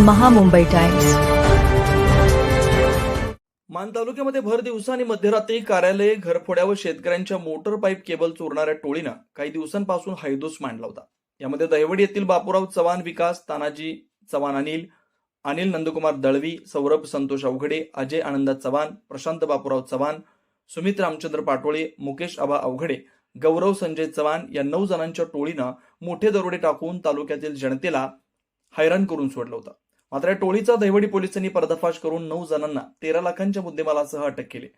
Maha Mumbai times. मान तालुक्यामध्ये भर दिवसा आणि मध्यरात्री कार्यालये घरफोड्या व शेतकऱ्यांच्या मोटर पाईप केबल चोरणाऱ्या टोळीनं काही दिवसांपासून हैदोस मांडला होता. यामध्ये दहिवडी येथील बापूराव चव्हाण विकास तानाजी चव्हाण अनिल अनिल नंदकुमार दळवी सौरभ संतोष अवघडे अजय आनंदा चव्हाण प्रशांत बापूराव चव्हाण सुमित रामचंद्र पाटोळे मुकेश आबा अवघडे गौरव संजय चव्हाण या नऊ जणांच्या टोळीनं मोठे दरोडे टाकून तालुक्यातील जनतेला हैराण करून सोडलं होतं. मात्र या टोळीचा दहिवडी पोलिसांनी पर्दाफाश करून नऊ जणांना तेरा लाखांच्या मुद्देमालासह अटक केली.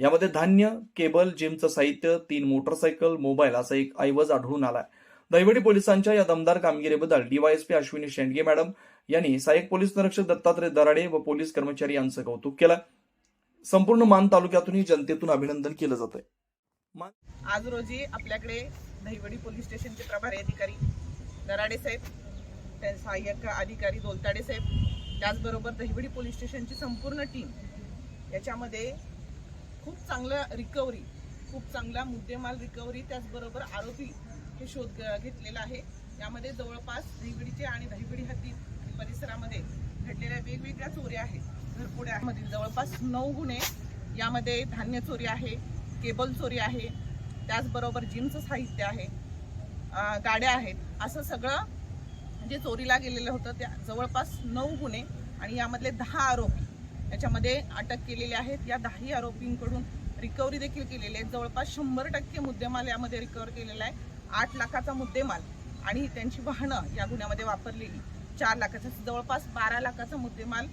यामध्ये धान्य केबल जिमचं साहित्य तीन मोटरसायकल मोबाईल असा एक ऐवज आढळून आलाय. दहिवडी पोलिसांच्या या दमदार कामगिरीबद्दल डीवायएसपी अश्विनी शेंडगे मॅडम यांनी सहाय्यक पोलीस निरीक्षक दत्तात्रय दराडे व पोलीस कर्मचारी यांचं कौतुक केलं. संपूर्ण मान तालुक्यातूनही जनतेतून अभिनंदन केलं जात आहे आज रोजी आपल्याकडे दहिवडी पोलीस स्टेशनचे प्रभारी अधिकारी दराडे साहेब त्या सहाय्यक अधिकारी दोलताडे साहेब त्याचबरोबर दहिवडी पोलीस स्टेशनची संपूर्ण टीम याच्यामध्ये खूप चांगलं रिकव्हरी खूप चांगला मुद्देमाल रिकव्हरी त्याचबरोबर आरोपी हे शोध घेतलेला आहे. यामध्ये जवळपास दहिवडीचे आणि दहिवडी हद्दी परिसरामध्ये घडलेल्या वेगवेगळ्या चोऱ्या आहेत. घरपुड्यामधील जवळपास नऊ गुन्हे यामध्ये धान्य चोरी आहे केबल चोरी आहे त्याचबरोबर जिमचं साहित्य आहे गाड्या आहेत असं सगळं जे चोरीला गेलेलं होतं त्या जवळपास नऊ गुन्हे आणि यामधले दहा आरोपी याच्यामध्ये अटक केलेले आहेत. या दहाही आरोपींकडून रिकव्हरी देखील केलेली आहे. जवळपास शंभर टक्के मुद्देमाल यामध्ये रिकव्हर केलेला आहे. आठ लाखाचा मुद्देमाल आणि त्यांची वाहनं या गुन्ह्यामध्ये वापरलेली. चार लाखाचा जवळपास बारा लाखाचा मुद्देमाल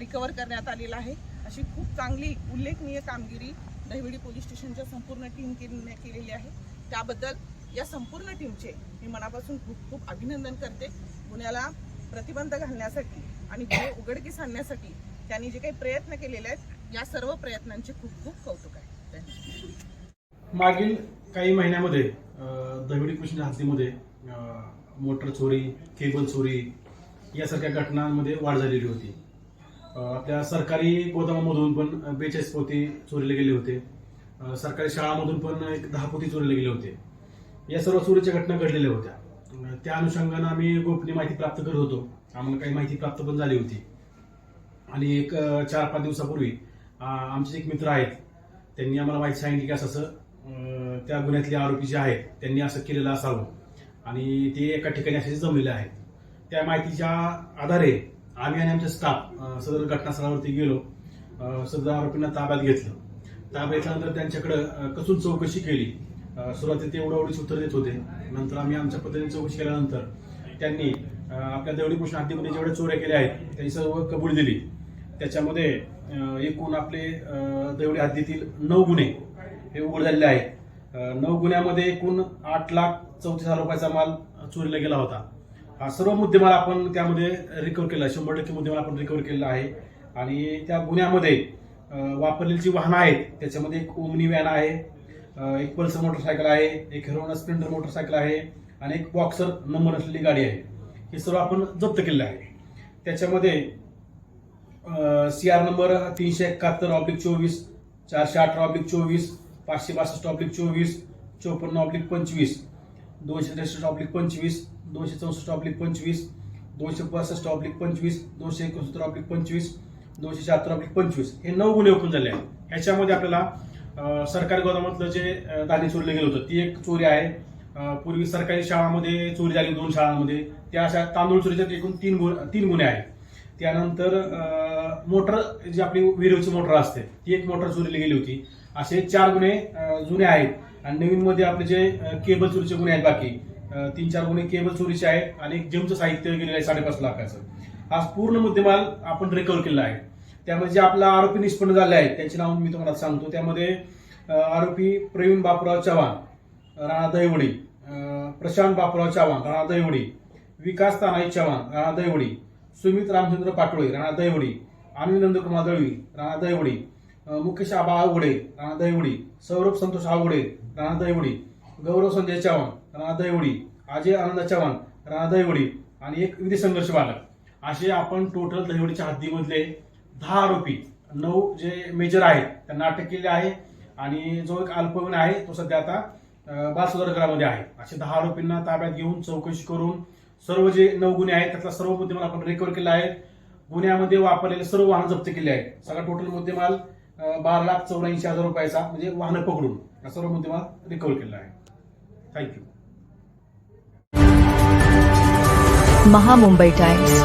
रिकव्हर करण्यात आलेला आहे. अशी खूप चांगली उल्लेखनीय कामगिरी दहिवडी पोलीस स्टेशनच्या संपूर्ण टीम केलेली आहे. त्याबद्दल या संपूर्ण टीमचे मी मनापासून खूप खूप अभिनंदन करते. गुन्ह्याला प्रतिबंध घालण्यासाठी आणि गुन्हे उघडकीस आणण्यासाठी त्यांनी जे काही प्रयत्न केलेले आहेत या सर्व प्रयत्नांचे खूप खूप कौतुक आहे. मागील काही महिन्यामध्ये अं, दहिवडी कृष्ण हद्दीमध्ये मोटर चोरी केबल चोरी यासारख्या घटनांमध्ये वाढ झालेली होती. आपल्या सरकारी गोदामामधून पण बेचाळीस पोती चोरीला गेले होते. सरकारी शाळामधून पण एक दहा पोती चोरीला गेले होते. या सर्व चोरीच्या घटना घडलेल्या होत्या. त्या अनुषंगानं आम्ही गोपनीय माहिती प्राप्त करत होतो. आम्हाला काही माहिती प्राप्त पण झाली होती. आणि एक चार पाच दिवसापूर्वी आमचे एक मित्र आहेत. त्यांनी आम्हाला माहिती सांगितली की असं असं त्या गुन्ह्यातले आरोपी जे आहेत त्यांनी असं केलेलं असावं. आणि ते एका ठिकाणी असे जमलेले आहेत. त्या माहितीच्या आधारे आम्ही आणि आमचे स्टाफ सदर घटनास्थळावरती गेलो. सदर आरोपींना ताब्यात घेतलं. ताब्यात घेतल्यानंतर त्यांच्याकडं कसून चौकशी केली. सुरुवातीत ते उडावडीच उत्तर देत होते. नंतर आम्ही आमच्या पद्धतीने चौकशी केल्यानंतर त्यांनी आपल्या देवडी कृष्ण हद्दीमध्ये जेवढ्या चोऱ्या केल्या आहेत त्यांनी सर्व कबूल दिली. त्याच्यामध्ये एकूण आपले देवडी हद्दीतील नऊ गुन्हे हे उघड झालेले आहेत. नऊ गुन्ह्यामध्ये एकूण आठ लाख चौतीस हजार रुपयाचा माल चोरीला गेला होता. हा सर्व मुद्देमाल आपण त्यामध्ये रिकव्हर केला शंभर टक्के मुद्देमाल आपण रिकव्हर केलेला आहे. आणि त्या गुन्ह्यामध्ये वापरलेली जी वाहनं आहेत त्याच्यामध्ये एक ओमनी व्हॅन आहे एक पल्सर मोटरसायकल आहे एक हिरोना स्प्लेंडर मोटरसायकल आहे आणि एक बॉक्सर नंबर असलेली गाडी आहे. हे सर्व आपण जप्त केलेलं आहे. त्याच्यामध्ये सी आर नंबर तीनशे एकाहत्तर ऑब्लिक चोवीस चारशे अठरा ऑब्लिक चोवीस पाचशे बासष्ट ऑब्लिक चोवीस चोपन्न ऑब्लिक पंचवीस दोनशे त्रेसष्ट ऑब्लिक पंचवीस दोनशे चौसष्ट ऑब्लिक पंचवीस दोनशे पासष्ट ऑब्लिक पंचवीस दोनशे एकोणसत्तर ऑब्लिक पंचवीस दोनशे शहात्तर ऑब्लिक पंचवीस. हे नऊ गुन्हे ओपन झाले आहेत. ह्याच्यामध्ये आपल्याला सरकारी गोदामातलं जे धान्य चोरीलं गेलं होतं ती एक चोरी आहे. पूर्वी सरकारी शाळामध्ये चोरी झाली दोन शाळांमध्ये. त्या अशा तांदूळ चोरीच्या एकूण तीन गुण तीन गुन्हे आहेत. त्यानंतर मोटर जी आपली विहिरीची मोटर असते ती एक मोटर चोरीला गेली होती. असे चार गुन्हे जुने आहेत. आणि नवीन मध्ये आपले जे केबल चोरीचे गुन्हे आहेत बाकी तीन चार गुन्हे केबल चोरीचे आहेत आणि एक जिमचं साहित्य गेलेलं आहे साडेपाच लाखाचं. हा पूर्ण मुद्देमाल आपण रिकव्हर केलेला आहे. त्यामध्ये जे आपला आरोपी निष्पन्न झाले आहेत त्यांचे नाव मी तुम्हाला सांगतो. त्यामध्ये आरोपी प्रवीण बापूराव चव्हाण राणा दहिवडी प्रशांत बापूराव चव्हाण राणा दहिवडी विकास तानाई चव्हाण राणा दहिवडी सुमित रामचंद्र पाटोळे राणा दहिवडी आनंद नंदकुमार दळवी राणा दहिवडी मुकेश आबा आवगडे राणा दहिवडी सौरभ संतोष आवघडे राणा दहिवडी गौरव संजय चव्हाण राणा दहिवडी अजय आनंद चव्हाण राणा दहिवडी आणि एक विधी संघर्ष बालक. असे आपण टोटल दहिवडीच्या हद्दीमधले दहा आरोपी नऊ जे मेजर आहेत त्यांना अटक केली आहे. आणि जो एक अल्पवयीन आहे तो सध्या आता अं, बाल सुधारगृहामध्ये आहे. असे दहा आरोपींना ताब्यात घेऊन चौकशी करून सर्व जे नऊ गुन्हे आहेत त्यातला सर्व मुद्देमाल आपण रिकव्हर केला आहे. गुन्ह्यामध्ये वापरलेले सर्व वाहनं जप्त केले आहेत. सगळा टोटल मुद्देमाल बारा लाख चौऱ्याऐंशी हजार रुपयाचा म्हणजे वाहनं पकडून या सर्व मुद्देमाल रिकव्हर केला आहे. Thank you Mahamumbai times.